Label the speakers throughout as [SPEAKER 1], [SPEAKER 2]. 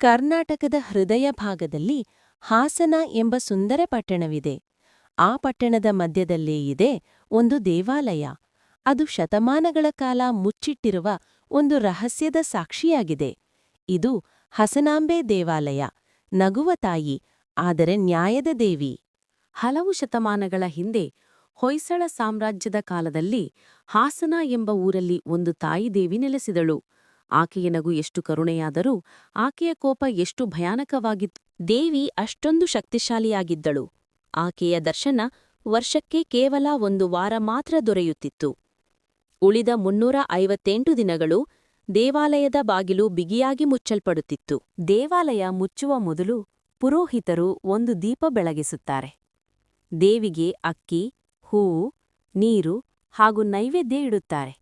[SPEAKER 1] ಕರ್ನಾಟಕದ ಹೃದಯ ಭಾಗದಲ್ಲಿ ಹಾಸನ ಎಂಬ ಸುಂದರ ಪಟ್ಟಣವಿದೆ. ಆ ಪಟ್ಟಣದ ಮಧ್ಯದಲ್ಲೇ ಇದೆ ಒಂದು ದೇವಾಲಯ. ಅದು ಶತಮಾನಗಳ ಕಾಲ ಮುಚ್ಚಿಟ್ಟಿರುವ ಒಂದು ರಹಸ್ಯದ ಸಾಕ್ಷಿಯಾಗಿದೆ. ಇದು ಹಸನಾಂಬೆ ದೇವಾಲಯ. ನಗುವ ತಾಯಿ, ಆದರೆ ನ್ಯಾಯದ ದೇವಿ.
[SPEAKER 2] ಹಲವು ಶತಮಾನಗಳ ಹಿಂದೆ ಹೊಯ್ಸಳ ಸಾಮ್ರಾಜ್ಯದ ಕಾಲದಲ್ಲಿ ಹಾಸನ ಎಂಬ ಊರಲ್ಲಿ ಒಂದು ತಾಯಿದೇವಿ ನೆಲೆಸಿದಳು. ಆಕೆಯ ನಗು ಎಷ್ಟು ಕರುಣೆಯಾದರೂ ಆಕೆಯ ಕೋಪ ಎಷ್ಟು ಭಯಾನಕವಾಗಿತ್ತು.
[SPEAKER 1] ದೇವಿ ಅಷ್ಟೊಂದು ಶಕ್ತಿಶಾಲಿಯಾಗಿದ್ದಳು. ಆಕೆಯ ದರ್ಶನ ವರ್ಷಕ್ಕೆ ಕೇವಲ ಒಂದು ವಾರ ಮಾತ್ರ ದೊರೆಯುತ್ತಿತ್ತು. ಉಳಿದ ಮುನ್ನೂರ ಐವತ್ತೆಂಟು ದಿನಗಳು ದೇವಾಲಯದ ಬಾಗಿಲು ಬಿಗಿಯಾಗಿ ಮುಚ್ಚಲ್ಪಡುತ್ತಿತ್ತು. ದೇವಾಲಯ ಮುಚ್ಚುವ ಮೊದಲು ಪುರೋಹಿತರು ಒಂದು ದೀಪ ಬೆಳಗಿಸುತ್ತಾರೆ. ದೇವಿಗೆ ಅಕ್ಕಿ, ಹೂವು, ನೀರು ಹಾಗೂ ನೈವೇದ್ಯ ಇಡುತ್ತಾರೆ.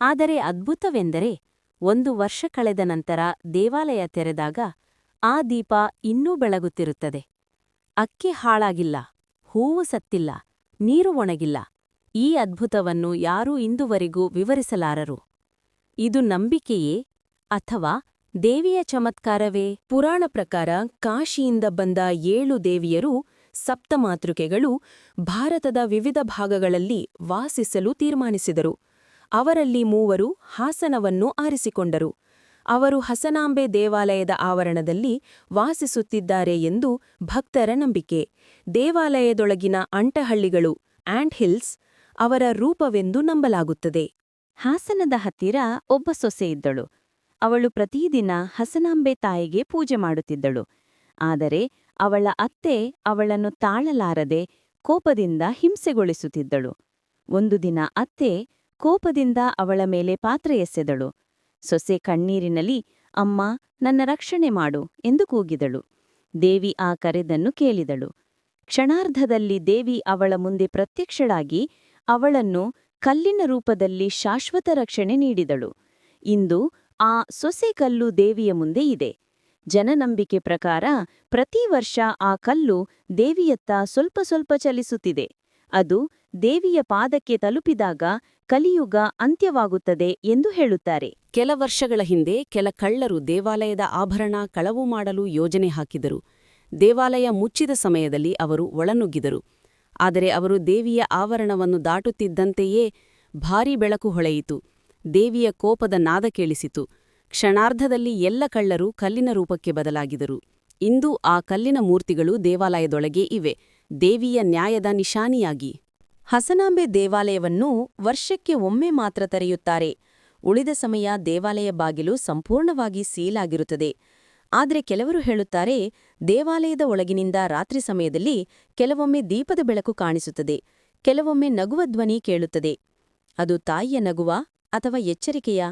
[SPEAKER 1] ಆದರೆ ಅದ್ಭುತವೆಂದರೆ ಒಂದು ವರ್ಷ ಕಳೆದ ನಂತರ ದೇವಾಲಯ ತೆರೆದಾಗ ಆ ದೀಪ ಇನ್ನೂ ಬೆಳಗುತ್ತಿರುತ್ತದೆ. ಅಕ್ಕಿ ಹಾಳಾಗಿಲ್ಲ, ಹೂವು ಸತ್ತಿಲ್ಲ, ನೀರು ಒಣಗಿಲ್ಲ. ಈ ಅದ್ಭುತವನ್ನು ಯಾರೂ ಇಂದುವರೆಗೂ ವಿವರಿಸಲಾರರು. ಇದು ನಂಬಿಕೆಯೇ ಅಥವಾ ದೇವಿಯ ಚಮತ್ಕಾರವೇ? ಪುರಾಣ ಪ್ರಕಾರ ಕಾಶಿಯಿಂದ ಬಂದ ಏಳು ದೇವಿಯರು ಸಪ್ತಮಾತೃಕೆಗಳು ಭಾರತದ ವಿವಿಧ ಭಾಗಗಳಲ್ಲಿ ವಾಸಿಸಲು ತೀರ್ಮಾನಿಸಿದರು. ಅವರಲ್ಲಿ ಮೂವರು ಹಾಸನವನ್ನು ಆರಿಸಿಕೊಂಡರು. ಅವರು ಹಸನಾಂಬೆ ದೇವಾಲಯದ ಆವರಣದಲ್ಲಿ ವಾಸಿಸುತ್ತಿದ್ದಾರೆ ಎಂದು ಭಕ್ತರ ನಂಬಿಕೆ. ದೇವಾಲಯದೊಳಗಿನ ಅಂಟಹಳ್ಳಿಗಳು ಆಂಡ್ ಹಿಲ್ಸ್, ಅವರ ರೂಪವೆಂದು ನಂಬಲಾಗುತ್ತದೆ. ಹಾಸನದ ಹತ್ತಿರ ಒಬ್ಬ ಸೊಸೆ ಇದ್ದಳು. ಅವಳು ಪ್ರತಿದಿನ ಹಸನಾಂಬೆ ತಾಯಿಗೆ ಪೂಜೆ ಮಾಡುತ್ತಿದ್ದಳು. ಆದರೆ ಅವಳ ಅತ್ತೆ ಅವಳನ್ನು ತಾಳಲಾರದೆ ಕೋಪದಿಂದ ಹಿಂಸೆಗೊಳಿಸುತ್ತಿದ್ದಳು. ಒಂದು ದಿನ ಅತ್ತೆ ಕೋಪದಿಂದ ಅವಳ ಮೇಲೆ ಪಾತ್ರೆ ಎಸೆದಳು. ಸೊಸೆ ಕಣ್ಣೀರಿನಲ್ಲಿ, ಅಮ್ಮ, ನನ್ನ ರಕ್ಷಣೆ ಮಾಡು ಎಂದು ಕೂಗಿದಳು. ದೇವಿ ಆ ಕರೆದನ್ನು ಕೇಳಿದಳು. ಕ್ಷಣಾರ್ಧದಲ್ಲಿ ದೇವಿ ಅವಳ ಮುಂದೆ ಪ್ರತ್ಯಕ್ಷಳಾಗಿ ಅವಳನ್ನು ಕಲ್ಲಿನ ರೂಪದಲ್ಲಿ ಶಾಶ್ವತ ರಕ್ಷಣೆ ನೀಡಿದಳು. ಇಂದು ಆ ಸೊಸೆ ಕಲ್ಲು ದೇವಿಯ ಮುಂದೆ ಇದೆ. ಜನನಂಬಿಕೆ ಪ್ರಕಾರ ಪ್ರತಿ ವರ್ಷ ಆ ಕಲ್ಲು ದೇವಿಯತ್ತ ಸ್ವಲ್ಪ ಸ್ವಲ್ಪ ಚಲಿಸುತ್ತಿದೆ. ಅದು ದೇವಿಯ ಪಾದಕ್ಕೆ ತಲುಪಿದಾಗ ಕಲಿಯುಗ ಅಂತ್ಯವಾಗುತ್ತದೆ ಎಂದು ಹೇಳುತ್ತಾರೆ.
[SPEAKER 2] ಕೆಲ ವರ್ಷಗಳ ಹಿಂದೆ ಕೆಲ ಕಳ್ಳರು ದೇವಾಲಯದ ಆಭರಣ ಕಳವು ಮಾಡಲು ಯೋಜನೆ ಹಾಕಿದರು. ದೇವಾಲಯ ಮುಚ್ಚಿದ ಸಮಯದಲ್ಲಿ ಅವರು ಒಳನುಗ್ಗಿದರು. ಆದರೆ ಅವರು ದೇವಿಯ ಆವರಣವನ್ನು ದಾಟುತ್ತಿದ್ದಂತೆಯೇ ಭಾರೀ ಬೆಳಕು ಹೊಳೆಯಿತು. ದೇವಿಯ ಕೋಪದ ನಾದ ಕೇಳಿಸಿತು. ಕ್ಷಣಾರ್ಧದಲ್ಲಿ ಎಲ್ಲ ಕಳ್ಳರು ಕಲ್ಲಿನ ರೂಪಕ್ಕೆ ಬದಲಾಗಿದರು. ಇಂದು ಆ ಕಲ್ಲಿನ ಮೂರ್ತಿಗಳು ದೇವಾಲಯದೊಳಗೆ ಇವೆ. ದೇವಿಯ ನ್ಯಾಯದ ನಿಶಾನಿಯಾಗಿ.
[SPEAKER 1] ಹಸನಾಂಬೆ ದೇವಾಲಯವನ್ನು ವರ್ಷಕ್ಕೆ ಒಮ್ಮೆ ಮಾತ್ರ ತೆರೆಯುತ್ತಾರೆ. ಉಳಿದ ಸಮಯ ದೇವಾಲಯ ಬಾಗಿಲು ಸಂಪೂರ್ಣವಾಗಿ ಸೀಲಾಗಿರುತ್ತದೆ. ಆದರೆ ಕೆಲವರು ಹೇಳುತ್ತಾರೆ, ದೇವಾಲಯದ ಒಳಗಿನಿಂದ ರಾತ್ರಿ ಸಮಯದಲ್ಲಿ ಕೆಲವೊಮ್ಮೆ ದೀಪದ ಬೆಳಕು ಕಾಣಿಸುತ್ತದೆ, ಕೆಲವೊಮ್ಮೆ ನಗುವ ಧ್ವನಿ ಕೇಳುತ್ತದೆ. ಅದು ತಾಯಿಯ ನಗುವ ಅಥವಾ ಎಚ್ಚರಿಕೆಯ?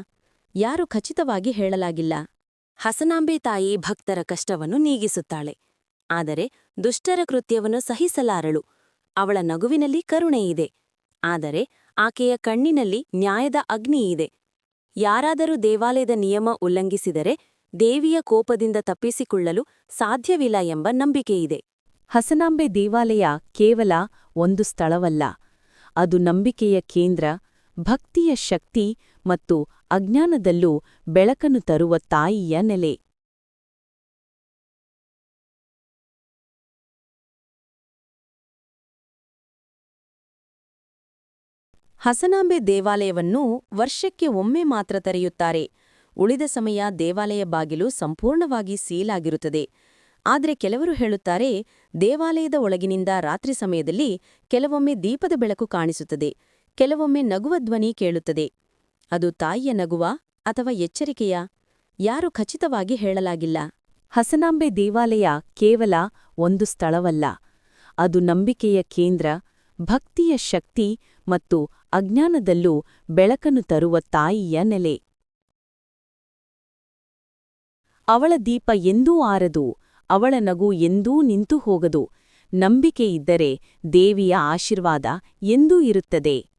[SPEAKER 1] ಯಾರು ಖಚಿತವಾಗಿ ಹೇಳಲಾಗಿಲ್ಲ. ಹಸನಾಂಬೆ ತಾಯಿ ಭಕ್ತರ ಕಷ್ಟವನ್ನು ನೀಗಿಸುತ್ತಾಳೆ. ಆದರೆ ದುಷ್ಟರ ಕೃತ್ಯವನ್ನು ಸಹಿಸಲಾರಳು. ಅವಳ ನಗುವಿನಲ್ಲಿ ಕರುಣೆಯಿದೆ ಆದರೆ ಆಕೆಯ ಕಣ್ಣಿನಲ್ಲಿ ನ್ಯಾಯದ ಅಗ್ನಿಯಿದೆ ಯಾರಾದರೂ ದೇವಾಲಯದ ನಿಯಮ ಉಲ್ಲಂಘಿಸಿದರೆ ದೇವಿಯ ಕೋಪದಿಂದ ತಪ್ಪಿಸಿಕೊಳ್ಳಲು ಸಾಧ್ಯವಿಲ್ಲ ಎಂಬ ನಂಬಿಕೆಯಿದೆ ಹಸನಾಂಬೆ ದೇವಾಲಯ ಕೇವಲ ಒಂದು ಸ್ಥಳವಲ್ಲ. ಅದು ನಂಬಿಕೆಯ ಕೇಂದ್ರ, ಭಕ್ತಿಯ ಶಕ್ತಿ ಮತ್ತು ಅಜ್ಞಾನದಲ್ಲೂ ಬೆಳಕನ್ನು ತರುವ ತಾಯಿಯ ನೆಲೆ. ಹಸನಾಂಬೆ ದೇವಾಲಯವನ್ನು ವರ್ಷಕ್ಕೆ ಒಮ್ಮೆ ಮಾತ್ರ ತೆರೆಯುತ್ತಾರೆ. ಉಳಿದ ಸಮಯ ದೇವಾಲಯ ಬಾಗಿಲು ಸಂಪೂರ್ಣವಾಗಿ ಸೀಲಾಗಿರುತ್ತದೆ. ಆದರೆ ಕೆಲವರು ಹೇಳುತ್ತಾರೆ, ದೇವಾಲಯದ ಒಳಗಿನಿಂದ ರಾತ್ರಿ ಸಮಯದಲ್ಲಿ ಕೆಲವೊಮ್ಮೆ ದೀಪದ ಬೆಳಕು ಕಾಣಿಸುತ್ತದೆ, ಕೆಲವೊಮ್ಮೆ ನಗುವ ಧ್ವನಿ ಕೇಳುತ್ತದೆ. ಅದು ತಾಯಿಯ ನಗುವ ಅಥವಾ ಎಚ್ಚರಿಕೆಯ? ಯಾರು ಖಚಿತವಾಗಿ ಹೇಳಲಾಗಿಲ್ಲ. ಹಸನಾಂಬೆ ದೇವಾಲಯ ಕೇವಲ ಒಂದು ಸ್ಥಳವಲ್ಲ, ಅದು ನಂಬಿಕೆಯ ಕೇಂದ್ರ ಭಕ್ತಿಯ ಶಕ್ತಿ ಮತ್ತು ಅಜ್ಞಾನದಲ್ಲೂ ಬೆಳಕನ್ನು ತರುವ ತಾಯಿಯ ನೆಲೆ. ಅವಳ ದೀಪ ಎಂದೂ ಆರದು, ಅವಳ ನಗು ಎಂದೂ ನಿಂತು ಹೋಗದು. ನಂಬಿಕೆ ಇದ್ದರೆ ದೇವಿಯ ಆಶೀರ್ವಾದ ಎಂದೂ ಇರುತ್ತದೆ.